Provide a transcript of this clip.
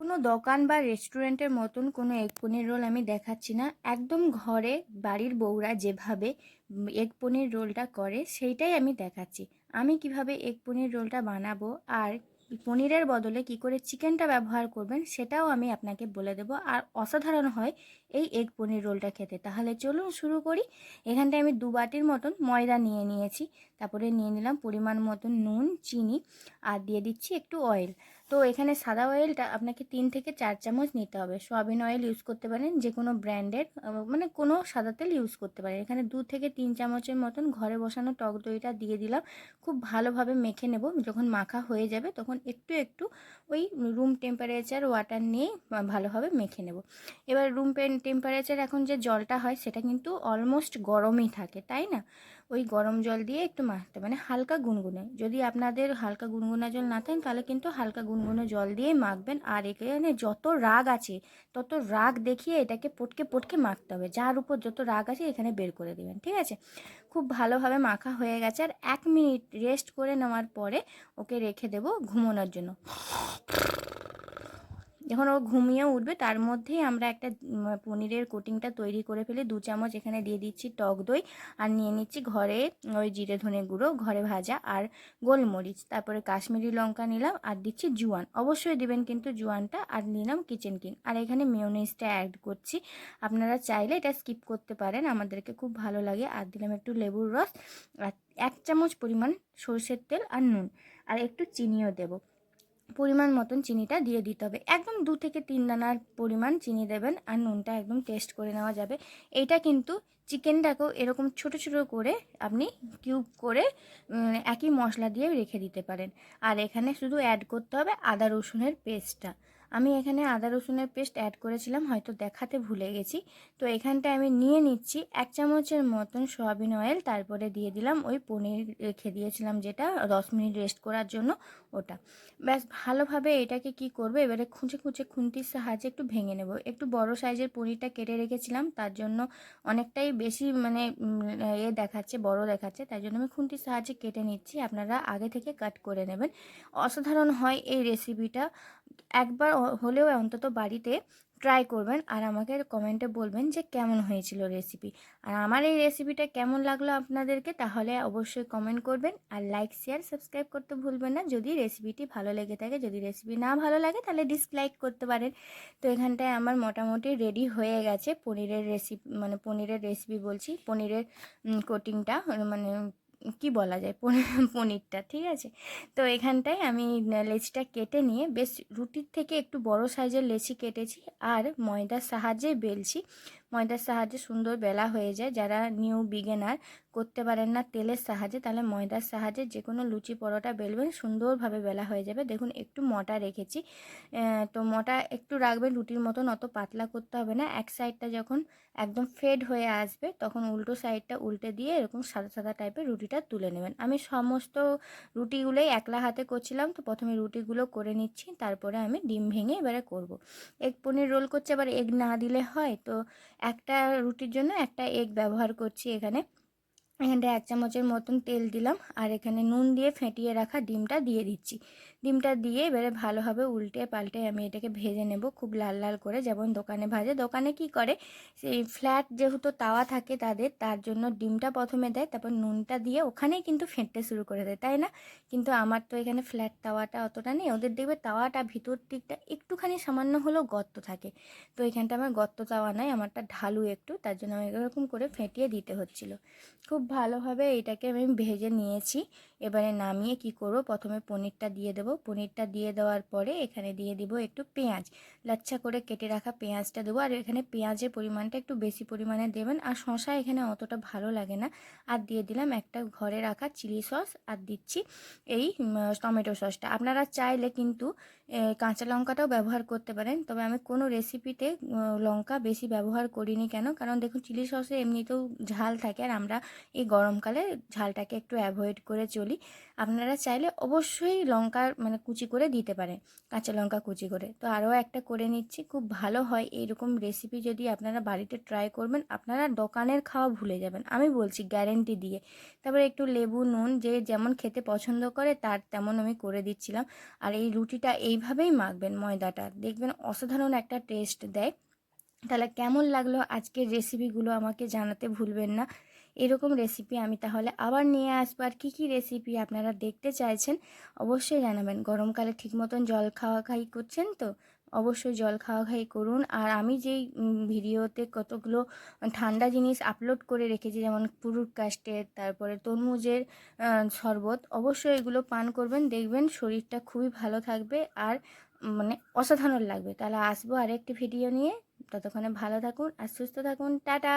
কোনো দোকান বা রেস্টুরেন্টের মতন কোনো এগ পনির রোল আমি দেখাচ্ছি না। একদম ঘরে বাড়ির বউরা যেভাবে এগ পনির রোলটা করে সেইটাই আমি দেখাচ্ছি। আমি কীভাবে এগ পনির রোলটা বানাবো আর পনিরের বদলে কি করে চিকেনটা ব্যবহার করবেন সেটাও আমি আপনাকে বলে দেবো। আর অসাধারণ হয় এই এগ পনির রোলটা খেতে। তাহলে চলুন শুরু করি। এখানটায় আমি দু বাটির মতন ময়দা নিয়ে নিয়েছি। তারপরে নিয়ে নিলাম পরিমাণ মতন নুন, চিনি আর দিয়ে দিচ্ছি একটু অয়েল তো এখানে সাদা অয়েলটা আপনাকে তিন থেকে চার চামচ নিতে হবে। সয়াবিন অয়েল ইউজ করতে পারেন যে কোনো ব্র্যান্ডের মানে কোনো সাদা তেল ইউজ করতে পারেন। এখানে দু থেকে তিন চামচের মতন ঘরে বসানো টক দইটা দিয়ে দিলাম। খুব ভালোভাবে মেখে নেব। যখন মাখা হয়ে যাবে তখন একটু একটু ওই রুম টেম্পারেচার ওয়াটার নিয়ে ভালোভাবে মেখে নেব। এবার রুম টেম্পারেচার এখন যে জলটা হয় সেটা কিন্তু অলমোস্ট গরমই থাকে, তাই না? ওই গরম জল দিয়ে একটু মাখতে মানে হালকা গুনগুনে। যদি আপনাদের হালকা গুনগুনা জল না থাকেন তাহলে কিন্তু হালকা গুনগুনো জল দিয়ে মাখবেন আর এখানে যত রাগ আছে, তত রাগ দেখিয়ে এটাকে পটকে পটকে মাখতে হবে। যার উপর যত রাগ আছে এখানে বের করে দেবেন, ঠিক আছে? খুব ভালোভাবে মাখা হয়ে গেছে আর এক মিনিট রেস্ট করে নেওয়ার পরে ওকে রেখে দেবো ঘুমোনোর জন্য। যখন ও ঘুমিয়ে উঠবে, তার মধ্যেই আমরা একটা পনিরের কোটিংটা তৈরি করে ফেলি। দু চামচ এখানে দিয়ে দিচ্ছি টক দই আর নিয়ে নিচ্ছি ঘরে, ওই জিরে ধনে গুঁড়ো, ঘরে ভাজা আর গোলমরিচ। তারপরে কাশ্মীরি লঙ্কা নিলাম আর দিচ্ছি জুয়ান। অবশ্যই দিবেন কিন্তু জুয়ানটা আর নিলাম কিচেন কিং। আর এখানে মেয়নিজটা অ্যাড করছি। আপনারা চাইলে এটা স্কিপ করতে পারেন, আমাদেরকে খুব ভালো লাগে। আর দিলাম একটু লেবুর রস আর এক চামচ পরিমাণ সর্ষের তেল আর নুন। আর একটু চিনিও দেবো। পরিমাণ মতন চিনিটা দিয়ে দিতে হবে। একদম দু থেকে তিন দানার পরিমাণ চিনি দেবেন আর নুনটা একদম টেস্ট করে নেওয়া যাবে। এইটা কিন্তু চিকেনটাকেও এরকম ছোট ছোট করে আপনি কিউব করে একই মশলা দিয়ে রেখে দিতে পারেন। আর এখানে শুধু অ্যাড করতে হবে আদা রসুনের পেস্টটা আমি এখানে আদা রসুনের পেস্ট অ্যাড করেছিলাম, হয়তো দেখাতে ভুলে গেছি। তো এখানটায় আমি নিয়ে নিচ্ছি এক চামচের মতন সয়াবিন অয়েল তারপরে দিয়ে দিলাম ওই পনির রেখে দিয়েছিলাম যেটা, দশ মিনিট রেস্ট করার জন্য ওটা। ব্যাস, ভালোভাবে এটাকে কি করবে, এবারে খুঁচে খুঁচে খুন্তির সাহায্যে একটু ভেঙে নেব। একটু বড় সাইজের পনিরটা কেটে রেখেছিলাম, তার জন্য অনেকটাই বেশি মানে এ দেখাচ্ছে, বড় দেখাচ্ছে তাই জন্য আমি খুন্তির সাহায্যে কেটে নিচ্ছি, আপনারা আগে থেকে কাট করে নেবেন। অসাধারণ হয় এই রেসিপিটা একবার হলেও অন্তত বাড়িতে ট্রাই করবেন আর আমাকে কমেন্টে বলবেন যে কেমন হয়েছিল রেসিপি আর আমার এই রেসিপিটা কেমন লাগল আপনাদেরকে তাহলে অবশ্যই কমেন্ট করবেন আর লাইক শেয়ার সাবস্ক্রাইব করতে ভুলবেন না। যদি রেসিপিটি ভালো লেগে থাকে, যদি রেসিপি না ভালো লাগে তাহলে ডিসলাইক করতে পারেন। তো এখানটায় আমার মোটামুটি রেডি হয়ে গেছে পনিরের রেসিপি মানে পনিরের রেসিপি বলছি, পনিরের কোটিংটা মানে কি বলা যায় পনিরটা, ঠিক আছে? তো এখানটায় আমি লেচিটা কেটে নিয়ে, বেশ রুটির থেকে একটু বড় সাইজের লেচি কেটেছি আর ময়দার সাহায্যে বেলছি। ময়দার সাহায্যে সুন্দর বেলা হয়ে যায়। যারা নিউ বিগেনার করতে পারেন না তেলের সাহায্যে, তাহলে ময়দার সাহায্যে যে কোনো লুচি পরোটা বেলবেন, সুন্দরভাবে বেলা হয়ে যাবে। দেখুন, একটু মোটা রেখেছি। তো মোটা একটু রাখবেন, রুটির মতন, অত পাতলা করতে হবে না। এক সাইডটা যখন একদম ফেড হয়ে আসবে, তখন উল্টো সাইডটা উল্টে দিয়ে এরকম সাদা সাদা টাইপের রুটিটা তুলে নেবেন। আমি সমস্ত রুটিগুলোই একলা হাতে করছিলাম, তো প্রথমে রুটিগুলো করে নিচ্ছি, তারপরে আমি ডিম ভেঙে এবারে করব। এগ পনির রোল করছে, আবার এগ না দিলে হয়, তো একটা রুটির জন্য একটা এগ ব্যবহার করছি এখানে। এখানটা এক চামচের মতন তেল দিলাম আর এখানে নুন দিয়ে ফেটিয়ে রাখা ডিমটা দিয়ে দিচ্ছি। ডিমটা দিয়ে এবারে ভালোভাবে উল্টে পাল্টে আমি এটাকে ভেজে নেব খুব লাল লাল করে। যেমন দোকানে ভাজে, দোকানে কি করে? সেই ফ্ল্যাট যেহেতু তাওয়া থাকে তাদের, তার জন্য ডিমটা প্রথমে দেয়, তারপর নুনটা দিয়ে ওখানেই কিন্তু ফেটতে শুরু করে দেয়, তাই না? কিন্তু আমার তো এখানে ফ্ল্যাট তাওয়াটা অতটা নেই। ওদের দেখবে তাওয়াটা ভিতর দিকটা একটুখানি সামান্য হলেও গর্ত থাকে। তো এখানটা আমার গর্ত তাওয়া নাই আমারটা ঢালু একটু, তার জন্য আমি এরকম করে ফেটিয়ে দিতে হচ্ছিল। খুব ভালোভাবে এটাকে আমি ভেজে নিয়েছি। এবারে নামিয়ে কি করব? প্রথমে পনিরটা দিয়ে দেবো। পনিরটা দিয়ে দেওয়ার পরে এখানে দিয়ে দিব একটু পেঁয়াজ। লাচ্ছা করে কেটে রাখা পেঁয়াজটা দেবো। আর এখানে পেঁয়াজের পরিমাণটা একটু বেশি পরিমাণে দেবেন। আর শশা এখানে অতটা ভালো লাগে না। আর দিয়ে দিলাম একটা ঘরে রাখা চিলি সস। আর দিচ্ছি এই টমেটো সসটা। আপনারা চাইলে কিন্তু কাঁচা লঙ্কাটাও ব্যবহার করতে পারেন। তবে আমি কোনো রেসিপিতে লঙ্কা বেশি ব্যবহার করিনি কেন? কারণ দেখুন, চিলি সসে এমনিতেও ঝাল থাকে। আর আমরা এই গরমকালে ঝালটাকে একটু অ্যাভয়েড করে চলি। আপনারা চাইলে অবশ্যই লঙ্কার মানে কুচি করে দিতে পারেন, কাঁচা লঙ্কা কুচি করে। তো আরও একটা করে নিচ্ছি, খুব ভালো হয় এইরকম রেসিপি যদি আপনারা বাড়িতে ট্রাই করবেন, আপনারা দোকানের খাওয়া ভুলে যাবেন। আমি বলছি গ্যারেন্টি দিয়ে। তারপরে একটু লেবু, নুন, যে যেমন খেতে পছন্দ করে তার তেমন আমি করে দিচ্ছিলাম। আর এই রুটিটা এইভাবেই মাখবেন ময়দাটা। দেখবেন অসাধারণ একটা টেস্ট দেয়। তাহলে কেমন লাগল আজকের রেসিপিগুলো আমাকে জানাতে ভুলবেন না। এরকম রেসিপি আমি তাহলে আবার নিয়ে আসব। আর কী কী রেসিপি আপনারা দেখতে চাইছেন, অবশ্যই জানাবেন। গরমকালে ঠিক মতন জল খাওয়া খাই করছেন তো? অবশ্যই জল খাওয়া খাই করুন। আর আমি যেই ভিডিওতে কতগুলো ঠান্ডা জিনিস আপলোড করে রেখেছি, যেমন পুরুট কাস্টের তারপরে তরমুজের শরবত, অবশ্যই এগুলো পান করবেন, দেখবেন শরীরটা খুবই ভালো থাকবে আর মানে অসাধারণ লাগবে। তাহলে আসব আরেকটি ভিডিও নিয়ে। ততক্ষণে ভালো থাকুন আর সুস্থ থাকুন। টাটা!